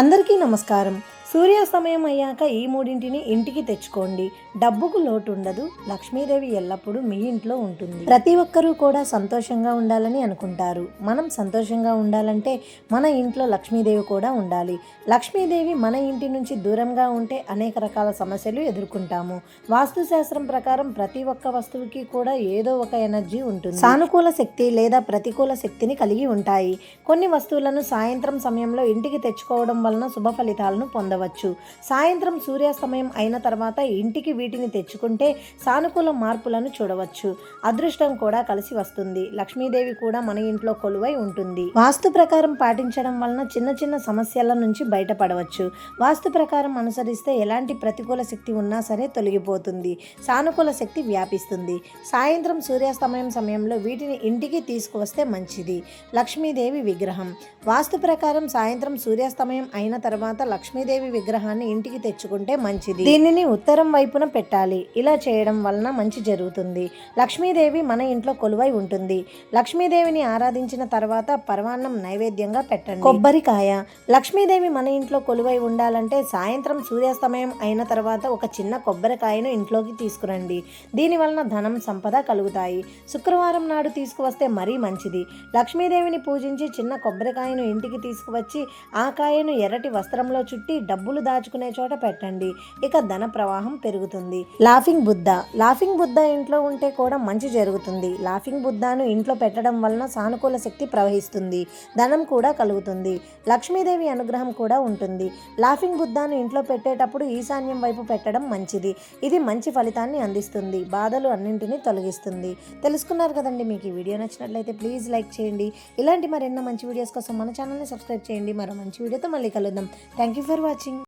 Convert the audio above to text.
అందరికీ నమస్కారం. సూర్యాస్తమయం అయ్యాక ఈ మూడింటిని ఇంటికి తెచ్చుకోండి. డబ్బుకు లోటు ఉండదు లక్ష్మీదేవి ఎల్లప్పుడూ మీ ఇంట్లో ఉంటుంది. ప్రతి ఒక్కరూ కూడా సంతోషంగా ఉండాలని అనుకుంటారు. మనం సంతోషంగా ఉండాలంటే మన ఇంట్లో లక్ష్మీదేవి కూడా ఉండాలి. లక్ష్మీదేవి మన ఇంటి నుంచి దూరంగా ఉంటే అనేక రకాల సమస్యలు ఎదుర్కొంటాము. వాస్తుశాస్త్రం ప్రకారం ప్రతి ఒక్క వస్తువుకి కూడా ఏదో ఒక ఎనర్జీ ఉంటుంది. సానుకూల శక్తి లేదా ప్రతికూల శక్తిని కలిగి ఉంటాయి. కొన్ని వస్తువులను సాయంత్రం సమయంలో ఇంటికి తెచ్చుకోవడం వలన శుభ ఫలితాలను పొందవచ్చు. సాయంత్రం సూర్యాస్తమయం అయిన తర్వాత ఇంటికి వీటిని తెచ్చుకుంటే సానుకూల మార్పులను చూడవచ్చు. అదృష్టం కూడా కలిసి వస్తుంది. లక్ష్మీదేవి కూడా మన ఇంట్లో కొలువై ఉంటుంది. వాస్తు ప్రకారం పాటించడం వలన చిన్న చిన్న సమస్యల నుంచి బయటపడవచ్చు. వాస్తు ప్రకారం అనుసరిస్తే ఎలాంటి ప్రతికూల శక్తి ఉన్నా సరే తొలగిపోతుంది. సానుకూల శక్తి వ్యాపిస్తుంది. సాయంత్రం సూర్యాస్తమయం సమయంలో వీటిని ఇంటికి తీసుకువస్తే మంచిది. లక్ష్మీదేవి విగ్రహం. వాస్తు ప్రకారం సాయంత్రం సూర్యాస్తమయం అయిన తర్వాత లక్ష్మీదేవి విగ్రహాన్ని ఇంటికి తెచ్చుకుంటే మంచిది. దీనిని ఉత్తరం వైపున పెట్టాలి. ఇలా చేయడం వలన మంచి జరుగుతుంది. లక్ష్మీదేవి మన ఇంట్లో కొలువై ఉంటుంది. లక్ష్మీదేవిని ఆరాధించిన తర్వాత పరమాన్నం నైవేద్యంగా పెట్టండి. కొబ్బరికాయ. లక్ష్మీదేవి మన ఇంట్లో కొలువై ఉండాలంటే సాయంత్రం సూర్యాస్తమయం అయిన తర్వాత ఒక చిన్న కొబ్బరికాయను ఇంట్లోకి తీసుకురండి. దీని వలన ధనం సంపద కలుగుతాయి. శుక్రవారం నాడు తీసుకువస్తే మరీ మంచిది. లక్ష్మీదేవిని పూజించి చిన్న కొబ్బరికాయను ఇంటికి తీసుకువచ్చి ఆ కాయను ఎర్రటి వస్త్రంలో చుట్టి డబ్బులు దాచుకునే చోట పెట్టండి. ఇక ధన ప్రవాహం పెరుగుతుంది. లాఫింగ్ బుద్ధ. లాఫింగ్ బుద్ధ ఇంట్లో ఉంటే కూడా మంచి జరుగుతుంది. లాఫింగ్ బుద్ధను ఇంట్లో పెట్టడం వలన సానుకూల శక్తి ప్రవహిస్తుంది. ధనం కూడా కలుగుతుంది. లక్ష్మీదేవి అనుగ్రహం కూడా ఉంటుంది. లాఫింగ్ బుద్ధాను ఇంట్లో పెట్టేటప్పుడు ఈశాన్యం వైపు పెట్టడం మంచిది. ఇది మంచి ఫలితాన్ని అందిస్తుంది. బాధలు అన్నింటినీ తొలగిస్తుంది. తెలుసుకున్నారు కదండి మీకు ఈ వీడియో నచ్చినట్లయితే ప్లీజ్ లైక్ చేయండి. ఇలాంటి మరెన్నో మంచి వీడియోస్ కోసం మన ఛానల్ని సబ్స్క్రైబ్ చేయండి. మరో మంచి వీడియోతో మళ్ళీ కలుద్దాం. Thank you for watching.